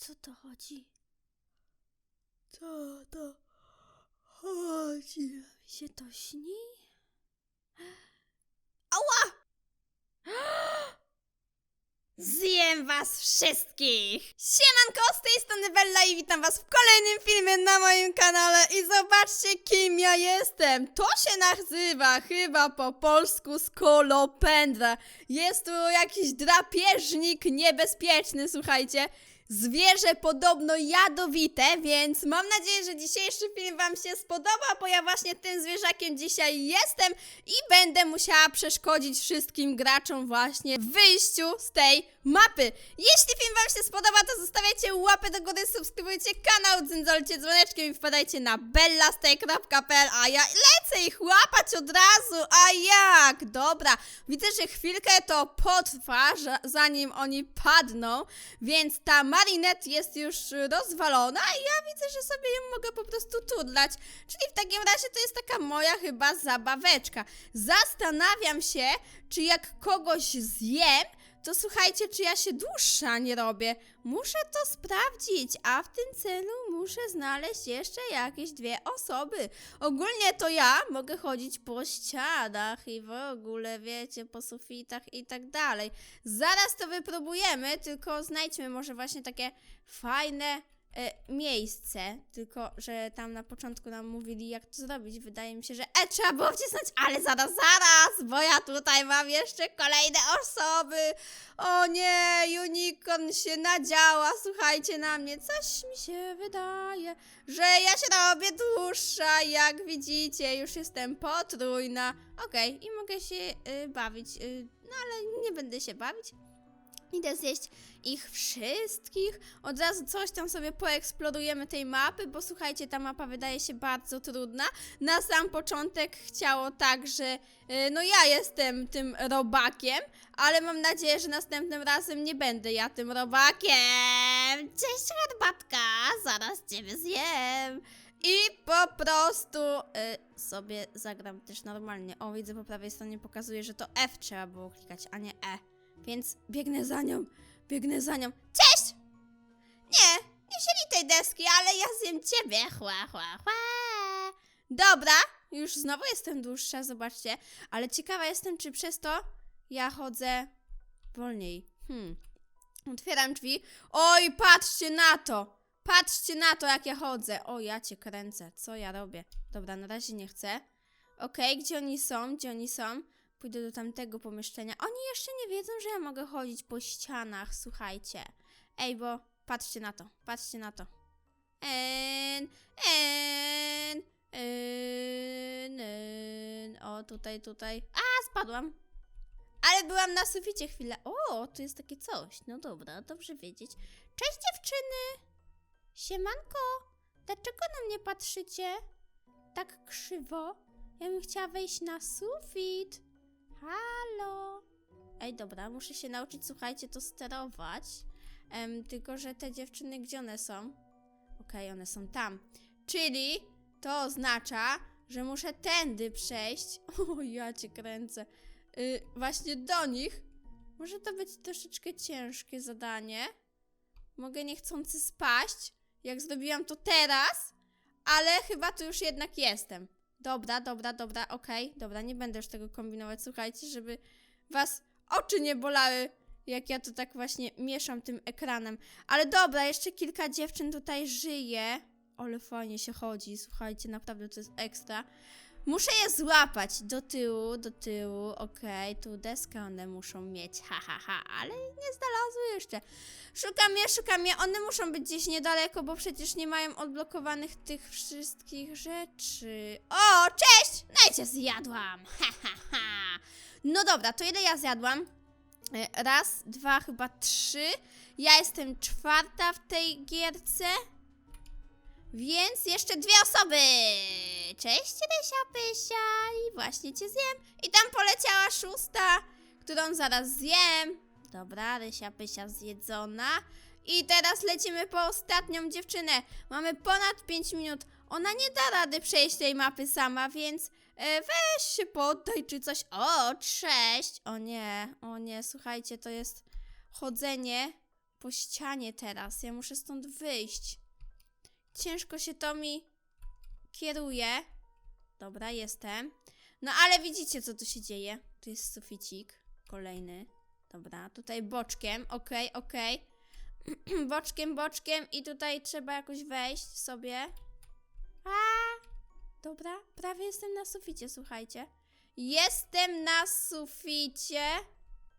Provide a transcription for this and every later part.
co to chodzi? Co to chodzi? Mi się to śni? Ała! Zjem was wszystkich! Siemanko, z tej strony Bella i witam was w kolejnym filmie na moim kanale i zobaczcie kim ja jestem! To się nazywa chyba po polsku skolopendra. Jest tu jakiś drapieżnik niebezpieczny, słuchajcie. Zwierzę podobno jadowite, więc mam nadzieję, że dzisiejszy film Wam się spodoba, bo ja właśnie tym zwierzakiem dzisiaj jestem i będę musiała przeszkodzić wszystkim graczom właśnie w wyjściu z tej mapy. Jeśli film Wam się spodoba, to zostawiajcie łapę do góry, subskrybujcie kanał, dzyndzolcie dzwoneczkiem i wpadajcie na bellastay.pl, a ja lecę ich łapać od razu, a jak? Dobra, widzę, że chwilkę to potrwa, zanim oni padną, więc ta Marinette jest już rozwalona i ja widzę, że sobie ją mogę po prostu turlać. Czyli w takim razie to jest taka moja chyba zabaweczka. Zastanawiam się, czy jak kogoś zjem, to słuchajcie, czy ja się dłuższa nie robię. Muszę to sprawdzić, a w tym celu muszę znaleźć jeszcze jakieś dwie osoby. Ogólnie to ja mogę chodzić po ścianach i w ogóle, wiecie, po sufitach i tak dalej. Zaraz to wypróbujemy, tylko znajdźmy może właśnie takie fajne miejsce. Tylko, że tam na początku nam mówili, jak to zrobić. Wydaje mi się, że e, trzeba było wcisnąć, ale zaraz, zaraz, bo ja tutaj mam jeszcze kolejne osoby. O nie, unicorn się nadziała, słuchajcie na mnie. Coś mi się wydaje, że ja się robię dłuższa, jak widzicie, już jestem potrójna. Okej, i mogę się y, bawić, y, no ale nie będę się bawić. Idę zjeść ich wszystkich. Od razu coś tam sobie poeksplorujemy tej mapy, bo słuchajcie, ta mapa wydaje się bardzo trudna. Na sam początek chciało tak, że y, no ja jestem tym robakiem, ale mam nadzieję, że następnym razem nie będę ja tym robakiem. Cześć herbatka, zaraz ciebie zjem. I po prostu y, sobie zagram też normalnie. O, widzę po prawej stronie pokazuje, że to F trzeba było klikać, a nie E. Więc biegnę za nią, biegnę za nią. Cześć! Nie, nie sieli tej deski, ale ja zjem ciebie. Chła, chła, chła. Dobra, już znowu jestem dłuższa, zobaczcie. Ale ciekawa jestem, czy przez to ja chodzę wolniej. Hmm. Otwieram drzwi. Oj, patrzcie na to! Patrzcie na to, jak ja chodzę. O, ja cię kręcę. Co ja robię? Dobra, na razie nie chcę. Okej, gdzie oni są? Gdzie oni są? Pójdę do tamtego pomieszczenia. Oni jeszcze nie wiedzą, że ja mogę chodzić po ścianach, słuchajcie. Ej, bo patrzcie na to, patrzcie na to. En, en, en, en. O, tutaj, tutaj. A, spadłam. Ale byłam na suficie chwilę. O, tu jest takie coś. No dobra, dobrze wiedzieć. Cześć dziewczyny! Siemanko! Dlaczego na mnie patrzycie tak krzywo? Ja bym chciała wejść na sufit. Halo? Ej, dobra, muszę się nauczyć, słuchajcie, to sterować. Tylko, że te dziewczyny, gdzie one są? Okej, one są tam. Czyli to oznacza, że muszę tędy przejść. O, ja cię kręcę. Y, właśnie do nich. Może to być troszeczkę ciężkie zadanie. Mogę niechcący spaść, jak zrobiłam to teraz, ale chyba tu już jednak jestem. Dobra, dobra, dobra, okej, dobra, nie będę już tego kombinować, słuchajcie, żeby was oczy nie bolały, jak ja to tak właśnie mieszam tym ekranem. Ale dobra, jeszcze kilka dziewczyn tutaj żyje. Ale fajnie się chodzi, słuchajcie, naprawdę to jest ekstra. Muszę je złapać do tyłu, do tyłu, okej, tu deskę one muszą mieć, ha, ha, ha, ale nie znalazły jeszcze. Szukam je, szukam je, one muszą być gdzieś niedaleko, bo przecież nie mają odblokowanych tych wszystkich rzeczy. O, cześć! No i cię zjadłam, ha, ha, ha. No dobra, to ile ja zjadłam? E, Raz, dwa, chyba trzy. Ja jestem czwarta w tej gierce. Więc jeszcze dwie osoby! Cześć, Rysia Pysia! I właśnie cię zjem. I tam poleciała szósta, którą zaraz zjem. Dobra, Rysia Pysia zjedzona. I teraz lecimy po ostatnią dziewczynę. Mamy ponad 5 minut. Ona nie da rady przejść tej mapy sama, więc e, weź się poddaj czy coś. O, cześć! O nie, o nie, słuchajcie, to jest chodzenie po ścianie teraz. Ja muszę stąd wyjść. Ciężko się to mi kieruje. Dobra, jestem. No ale widzicie, co tu się dzieje. Tu jest suficik. Kolejny. Dobra, tutaj boczkiem. Okej, okej. boczkiem, boczkiem. I tutaj trzeba jakoś wejść sobie. A! Dobra, prawie jestem na suficie, słuchajcie. Jestem na suficie.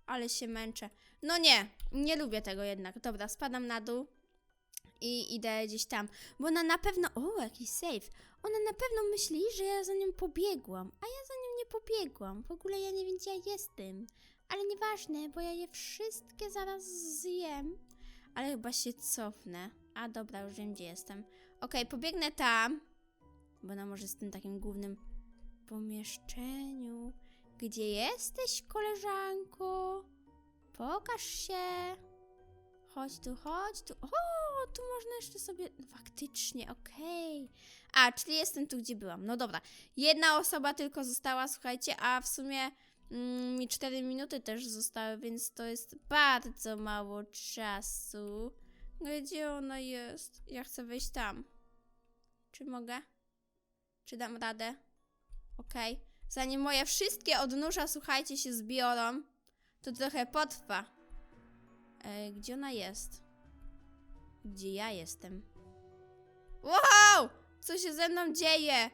Ale się męczę. No nie, nie lubię tego jednak. Dobra, spadam na dół i idę gdzieś tam. Bo ona na pewno. O, jakiś safe. Ona na pewno myśli, że ja za nią pobiegłam. A ja za nią nie pobiegłam. W ogóle ja nie wiem, gdzie ja jestem. Ale nieważne, bo ja je wszystkie zaraz zjem. Ale chyba się cofnę. A dobra, już wiem, gdzie jestem. Okej, pobiegnę tam. Bo ona może z tym takim głównym pomieszczeniu. Gdzie jesteś, koleżanko? Pokaż się. Chodź tu, chodź tu. O, tu można jeszcze sobie. Faktycznie, okej. A, czyli jestem tu, gdzie byłam. No dobra. Jedna osoba tylko została, słuchajcie, a w sumie mm, mi 4 minuty też zostały, więc to jest bardzo mało czasu. Gdzie ona jest? Ja chcę wejść tam. Czy mogę? Czy dam radę? Okej. Zanim moje wszystkie odnóża, słuchajcie, się zbiorą, to trochę potrwa. E, gdzie ona jest? Gdzie ja jestem? Wow! Co się ze mną dzieje?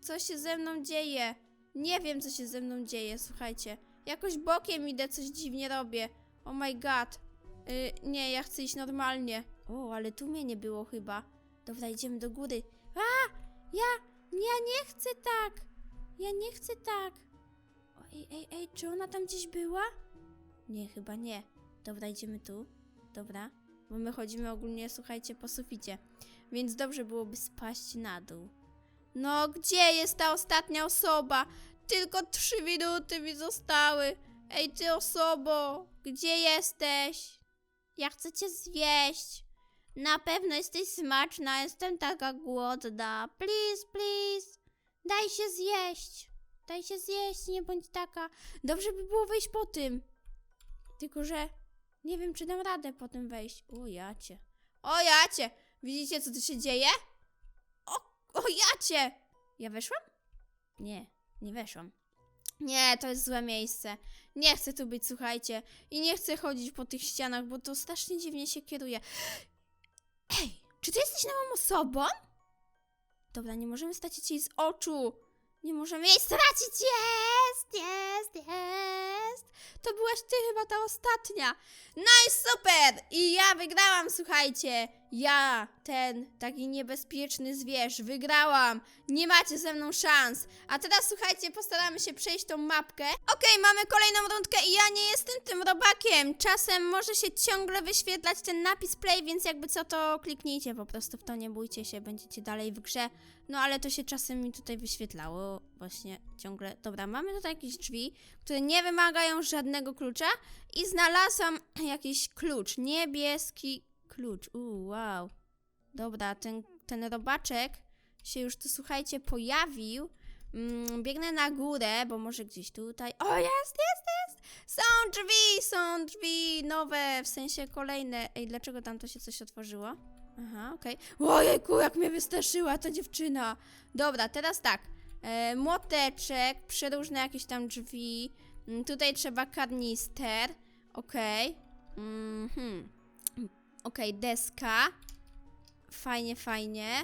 Co się ze mną dzieje? Nie wiem, co się ze mną dzieje, słuchajcie. Jakoś bokiem idę, coś dziwnie robię. Oh my god. Y, nie, ja chcę iść normalnie. O, ale tu mnie nie było chyba. Dobra, idziemy do góry. A! Ja, ja nie chcę tak. Ja nie chcę tak. Ej, ej, ej, czy ona tam gdzieś była? Nie, chyba nie. Dobra, idziemy tu. Dobra. Bo my chodzimy ogólnie, słuchajcie, po suficie. Więc dobrze byłoby spaść na dół. No, gdzie jest ta ostatnia osoba? Tylko trzy minuty mi zostały. Ej, ty osobo, gdzie jesteś? Ja chcę cię zjeść. Na pewno jesteś smaczna, jestem taka głodna. Please, please. Daj się zjeść. Daj się zjeść, nie bądź taka. Dobrze by było wejść po tym. Tylko, że nie wiem, czy dam radę potem wejść. O jacie. O jacie! Widzicie, co tu się dzieje? O, o jacie! Ja weszłam? Nie, nie weszłam. Nie, to jest złe miejsce. Nie chcę tu być, słuchajcie. I nie chcę chodzić po tych ścianach, bo to strasznie dziwnie się kieruje. Ej, czy ty jesteś nową osobą? Dobra, nie możemy stracić jej z oczu. Nie możemy jej stracić. Jest, jest, jest. To byłaś ty chyba ta ostatnia. No i super! I ja wygrałam, słuchajcie. Ja, ten taki niebezpieczny zwierz, wygrałam. Nie macie ze mną szans. A teraz słuchajcie, postaramy się przejść tą mapkę. Okej, mamy kolejną rundkę i ja nie jestem tym robakiem. Czasem może się ciągle wyświetlać ten napis play, więc jakby co to kliknijcie po prostu w to, nie bójcie się, będziecie dalej w grze. No ale to się czasem mi tutaj wyświetlało właśnie ciągle. Dobra, mamy tutaj jakieś drzwi, które nie wymagają żadnego klucza i znalazłam jakiś klucz, niebieski klucz. Uuu, wow. Dobra, ten, ten robaczek się już tu, słuchajcie, pojawił. Mm, biegnę na górę, bo może gdzieś tutaj. O, jest, jest, jest! Są drzwi, są drzwi nowe, w sensie kolejne. Ej, dlaczego tam to się coś otworzyło? Aha, okej. Ojejku, jak mnie wystraszyła ta dziewczyna. Dobra, teraz tak. E, młoteczek, przeróżne jakieś tam drzwi. Mm, tutaj trzeba karnister. Okej. Mhm. Okej, deska. Fajnie, fajnie.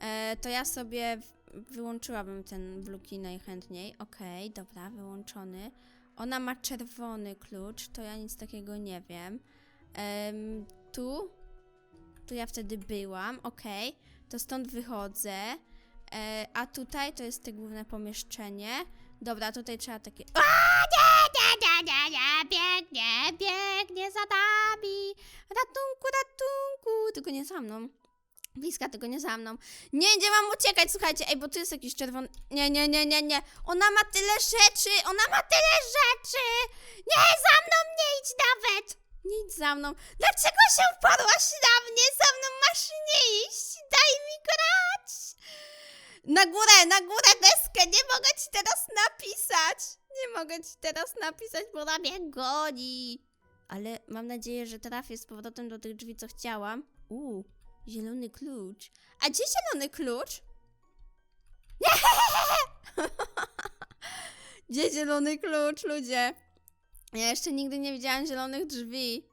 E, to ja sobie wyłączyłabym ten bluki najchętniej. Okej, dobra, wyłączony. Ona ma czerwony klucz, to ja nic takiego nie wiem. Em, tu? Tu ja wtedy byłam, okej. To stąd wychodzę. E, a tutaj to jest te główne pomieszczenie. Dobra, tutaj trzeba takie... A, nie, nie, nie, nie, nie, biegnie, biegnie za nami. Ratunku, ratunku. Tylko nie za mną. Bliska, tylko nie za mną. Nie, nie mam uciekać, słuchajcie. Ej, bo tu jest jakiś czerwony... Nie, nie, nie, nie, nie. Ona ma tyle rzeczy, ona ma tyle rzeczy. Nie, za mną nie idź nawet. Nie idź za mną. Dlaczego się wpadłaś na mnie? Za mną masz nie iść. Daj mi grać. Na górę, na górę deskę. Nie mogę ci teraz napisać. Nie mogę ci teraz napisać, bo ona mnie goni. Ale mam nadzieję, że trafię z powrotem do tych drzwi, co chciałam. Uuu, zielony klucz. A gdzie zielony klucz? Gdzie zielony klucz, ludzie? Ja jeszcze nigdy nie widziałam zielonych drzwi.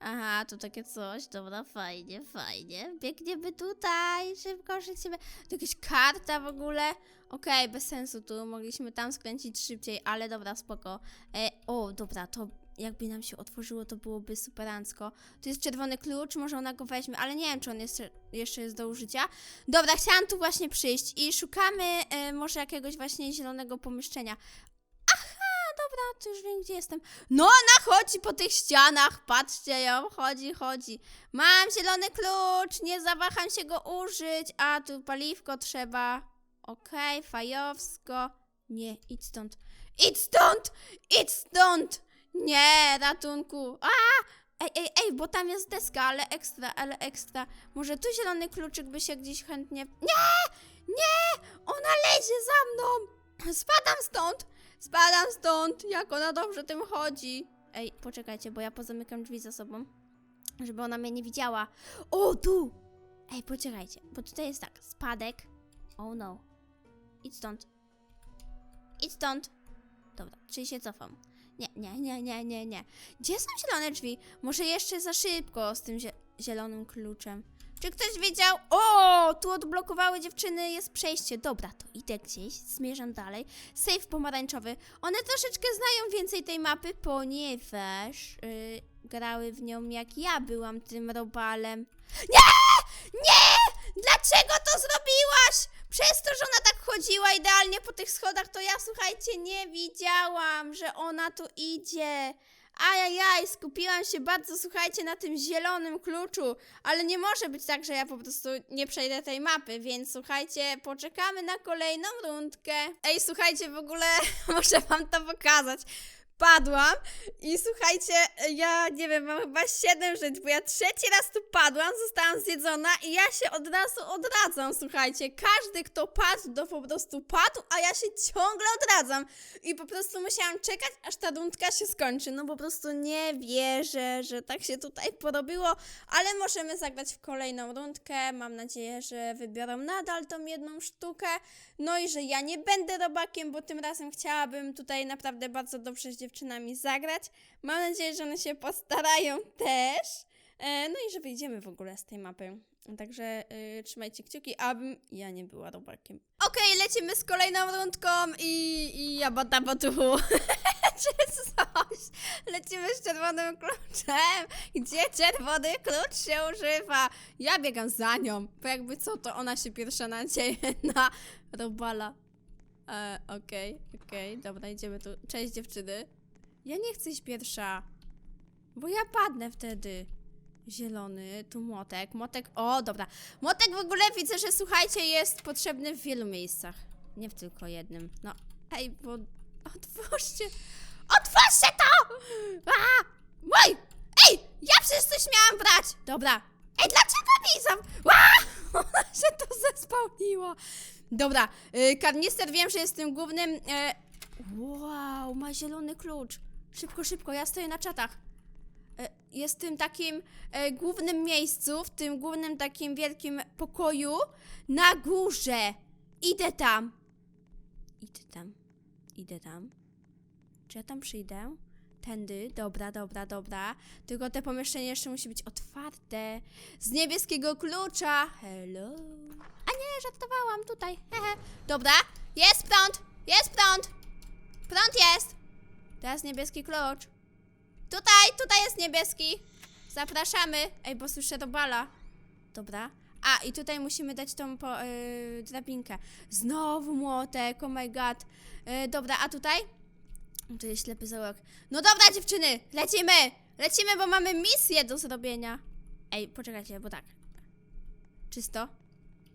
Aha, tu takie coś. Dobra, fajnie, fajnie. Biegniemy tutaj, szybko, szybko. Tu jakaś karta w ogóle. Okej, bez sensu tu. Mogliśmy tam skręcić szybciej, ale dobra, spoko. E, o, dobra, to jakby nam się otworzyło, to byłoby superancko. Tu jest czerwony klucz, może ona go weźmie, ale nie wiem, czy on jeszcze, jeszcze jest do użycia. Dobra, chciałam tu właśnie przyjść i szukamy e, może jakiegoś właśnie zielonego pomieszczenia. Aha, dobra, to już wiem, gdzie jestem. No, ona chodzi po tych ścianach, patrzcie ją, chodzi, chodzi. Mam zielony klucz, nie zawaham się go użyć, a tu paliwko trzeba. Okej, fajowsko. Nie, idź stąd. Idź stąd! Idź stąd! Nie, ratunku. A! Ej, ej, ej, bo tam jest deska, ale ekstra, ale ekstra. Może tu zielony kluczyk by się gdzieś chętnie... Nie! Nie! Ona lezie za mną! Spadam stąd! Spadam stąd! Jak ona dobrze tym chodzi. Ej, poczekajcie, bo ja pozamykam drzwi za sobą, żeby ona mnie nie widziała. O, tu! Ej, poczekajcie, bo tutaj jest tak, spadek. Oh no. Idź stąd. Idź stąd. Dobra, czyli się cofam. Nie, nie, nie, nie, nie, nie. Gdzie są zielone drzwi? Może jeszcze za szybko z tym zie zielonym kluczem. Czy ktoś wiedział? O, tu odblokowały dziewczyny, jest przejście. Dobra, to idę gdzieś, zmierzam dalej. Save pomarańczowy. One troszeczkę znają więcej tej mapy, ponieważ yy, grały w nią jak ja byłam tym robalem. Nie! Dlaczego to zrobiłaś? Przez to, że ona idealnie po tych schodach, to ja, słuchajcie, nie widziałam, że ona tu idzie. Ajajaj, skupiłam się bardzo, słuchajcie, na tym zielonym kluczu, ale nie może być tak, że ja po prostu nie przejdę tej mapy, więc słuchajcie, poczekamy na kolejną rundkę. Ej, słuchajcie, w ogóle muszę wam to pokazać. Padłam i słuchajcie, ja nie wiem, mam chyba 7 żyć, bo ja trzeci raz tu padłam, zostałam zjedzona i ja się od razu odradzam, słuchajcie. Każdy, kto padł, to po prostu padł, a ja się ciągle odradzam. I po prostu musiałam czekać, aż ta rundka się skończy. No po prostu nie wierzę, że tak się tutaj porobiło, ale możemy zagrać w kolejną rundkę. Mam nadzieję, że wybiorą nadal tą jedną sztukę. No i że ja nie będę robakiem, bo tym razem chciałabym tutaj naprawdę bardzo dobrze z dziewczynami zagrać. Mam nadzieję, że one się postarają też. E, no i że wyjdziemy w ogóle z tej mapy. Także y, trzymajcie kciuki, abym ja nie była robakiem. Okej, lecimy z kolejną rundką i, i ja bata botuchu. Czy coś? Lecimy z czerwonym kluczem. Gdzie czerwony klucz się używa? Ja biegam za nią, bo jakby co, to ona się pierwsza nadzieje na robala. E, Okej, okej, dobra, idziemy tu. Cześć dziewczyny. Ja nie chcę iść pierwsza, bo ja padnę wtedy. Zielony, tu młotek, młotek, o dobra. Młotek w ogóle widzę, że słuchajcie, jest potrzebny w wielu miejscach. Nie w tylko jednym. No, ej, bo otwórzcie, otwórzcie to! A! Mój! Ej, ja przecież coś miałam brać! Dobra. Ej, dlaczego mi zam... Ona się to zespałniło. Dobra, y, karnister wiem, że jest tym głównym... Y, wow, ma zielony klucz. Szybko, szybko, ja stoję na czatach. Y, jest w tym takim y, głównym miejscu, w tym głównym takim wielkim pokoju na górze. Idę tam. Idę tam. Idę tam. Czy ja tam przyjdę? Tędy, dobra, dobra, dobra. Tylko te pomieszczenie jeszcze musi być otwarte. Z niebieskiego klucza. Hello. A nie, żartowałam tutaj. Hehe. Dobra, jest prąd, jest prąd. Prąd jest. Teraz niebieski klucz. Tutaj, tutaj jest niebieski. Zapraszamy. Ej, bo słyszę do bala. Dobra. A, i tutaj musimy dać tą po, yy, drabinkę. Znowu młotek, oh my god. Yy, dobra, a tutaj? To jest ślepy zaułek. No dobra, dziewczyny, lecimy! Lecimy, bo mamy misję do zrobienia. Ej, poczekajcie, bo tak. Czysto.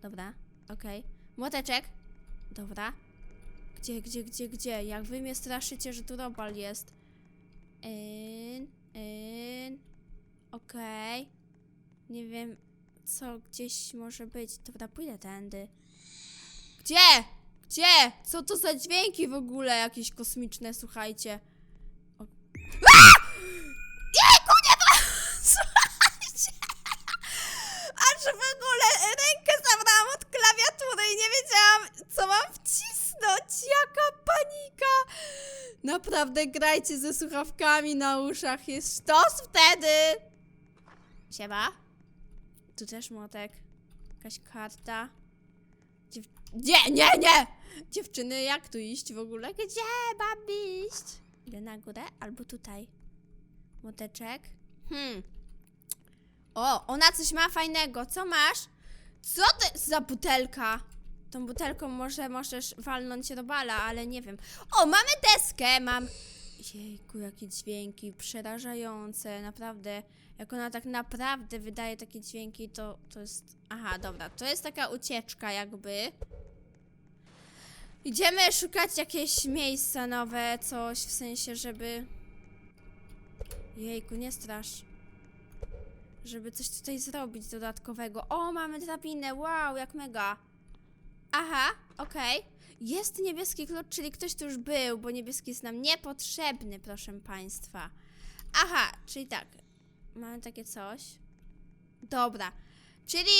Dobra, okej. Młoteczek. Dobra. Gdzie, gdzie, gdzie, gdzie? Jak wy mnie straszycie, że tu robal jest. In, in. Okej. Nie wiem, co gdzieś może być. Dobra, pójdę tędy. Gdzie? Gdzie? Co to za dźwięki w ogóle jakieś kosmiczne, słuchajcie. Naprawdę grajcie ze słuchawkami na uszach, jest sztos wtedy! Siema. Tu też młotek. Jakaś karta. Dziew... Nie, nie, nie! Dziewczyny, jak tu iść w ogóle? Gdzie mam iść? Idę na górę albo tutaj. Młoteczek. Hmm. O, ona coś ma fajnego. Co masz? Co to za butelka? Tą butelką może możesz walnąć robala, ale nie wiem. O, mamy deskę, mam... Jejku, jakie dźwięki przerażające, naprawdę. Jak ona tak naprawdę wydaje takie dźwięki, to, to jest... Aha, dobra, to jest taka ucieczka jakby. Idziemy szukać jakieś miejsca nowe, coś w sensie, żeby... Jejku, nie strasz. Żeby coś tutaj zrobić dodatkowego. O, mamy drabinę, wow, jak mega. Aha, okej. Jest niebieski klucz, czyli ktoś tu już był, bo niebieski jest nam niepotrzebny, proszę państwa. Aha, czyli tak. Mamy takie coś. Dobra. Czyli.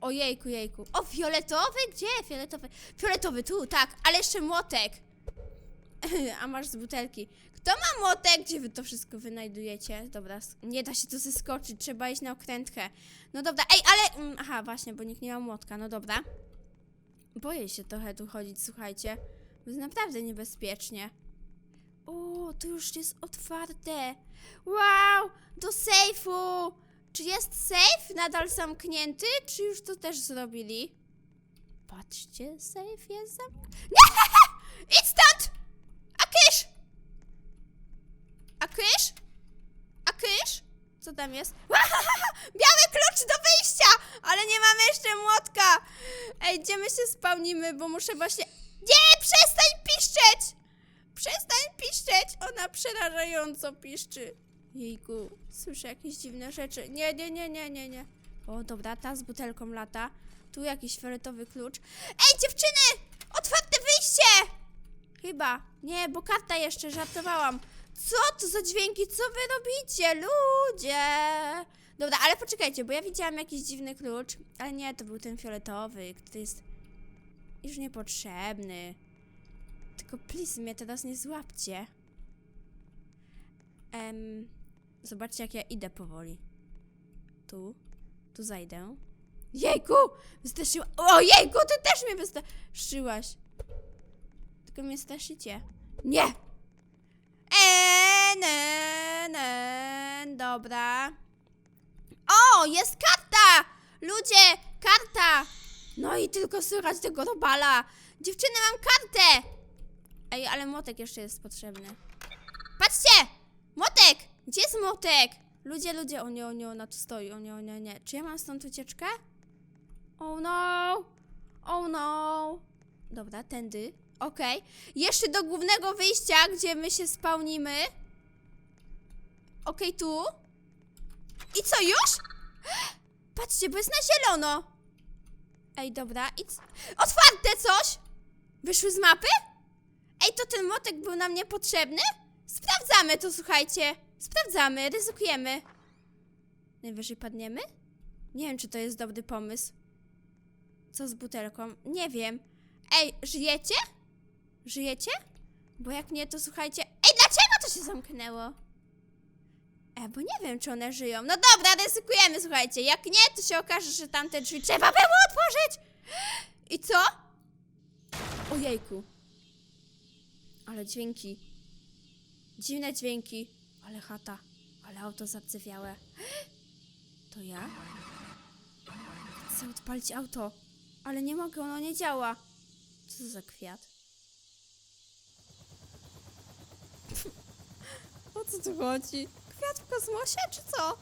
Ojejku, jejku. O, fioletowy? Gdzie? Fioletowy. Fioletowy, tu, tak, ale jeszcze młotek. A masz z butelki. Kto ma młotek? Gdzie wy to wszystko wynajdujecie? Dobra, nie da się tu zeskoczyć, trzeba iść na okrętkę. No dobra, ej, ale... mm, Aha, właśnie, bo nikt nie ma młotka, no dobra. Boję się trochę tu chodzić, słuchajcie. Bo jest naprawdę niebezpiecznie. O, tu już jest otwarte. Wow, do sejfu. Czy jest sejf nadal zamknięty, czy już to też zrobili? Patrzcie, sejf jest zamknięty. Nie! Idź stąd! A kysz! A kysz? A kysz? Co tam jest? Biały klucz do wyjścia! Ale nie mamy jeszcze młotka! Ej, gdzie my się spełnimy, bo muszę właśnie... Nie, przestań piszczeć! Przestań piszczeć! Ona przerażająco piszczy. Jejku, słyszę jakieś dziwne rzeczy. Nie, nie, nie, nie, nie, nie. O, dobra, ta z butelką lata. Tu jakiś fioletowy klucz. Ej, dziewczyny! Otwarte wyjście! Chyba. Nie, bo karta jeszcze, żartowałam. Co to za dźwięki? Co wy robicie, ludzie? Dobra, ale poczekajcie, bo ja widziałam jakiś dziwny klucz. Ale nie, to był ten fioletowy, który jest już niepotrzebny. Tylko please mnie teraz nie złapcie. Em, zobaczcie jak ja idę powoli. Tu, tu zajdę. Jejku! Wystraszyła... O, jejku, ty też mnie wystraszyłaś. Tylko mnie straszycie. Nie! Eee, ne, ne, dobra. O, jest karta! Ludzie, karta! No i tylko słychać tego robala. Dziewczyny, mam kartę! Ej, ale młotek jeszcze jest potrzebny. Patrzcie! Młotek! Gdzie jest młotek? Ludzie, ludzie, o nie, o nie, ona tu stoi, o nie, o nie, o nie. Czy ja mam stąd ucieczkę? Oh no! Oh no! Dobra, tędy. Okej. Jeszcze do głównego wyjścia, gdzie my się spełnimy. Okej, tu. I co, już? Patrzcie, bo jest na zielono. Ej, dobra, i Otwarte coś! Wyszły z mapy? Ej, to ten motek był nam niepotrzebny? Sprawdzamy to, słuchajcie. Sprawdzamy, ryzykujemy. Najwyżej padniemy? Nie wiem, czy to jest dobry pomysł. Co z butelką? Nie wiem. Ej, żyjecie? Żyjecie? Bo jak nie, to słuchajcie. Ej, dlaczego to się zamknęło? E, bo nie wiem, czy one żyją. No dobra, ryzykujemy, słuchajcie. Jak nie, to się okaże, że tamte drzwi trzeba było otworzyć. I co? Ojejku. Ale dźwięki. Dziwne dźwięki. Ale chata. Ale auto zardzewiałe. To ja? Chcę odpalić auto. Ale nie mogę, ono nie działa. Co to za kwiat? O co tu chodzi? Kwiat w kosmosie, czy co?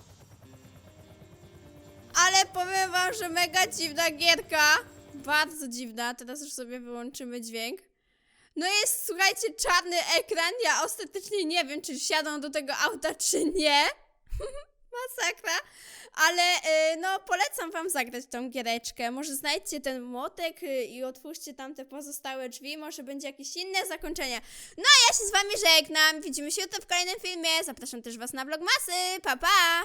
Ale powiem wam, że mega dziwna gierka. Bardzo dziwna. Teraz już sobie wyłączymy dźwięk. No jest, słuchajcie, czarny ekran. Ja ostatecznie nie wiem, czy wsiadą do tego auta, czy nie. Masakra. Ale y, no, polecam wam zagrać tą giereczkę. Może znajdźcie ten młotek y, i otwórzcie tam te pozostałe drzwi. Może będzie jakieś inne zakończenie. No a ja się z wami żegnam. Widzimy się jutro w kolejnym filmie. Zapraszam też was na vlogmasy. Pa, pa!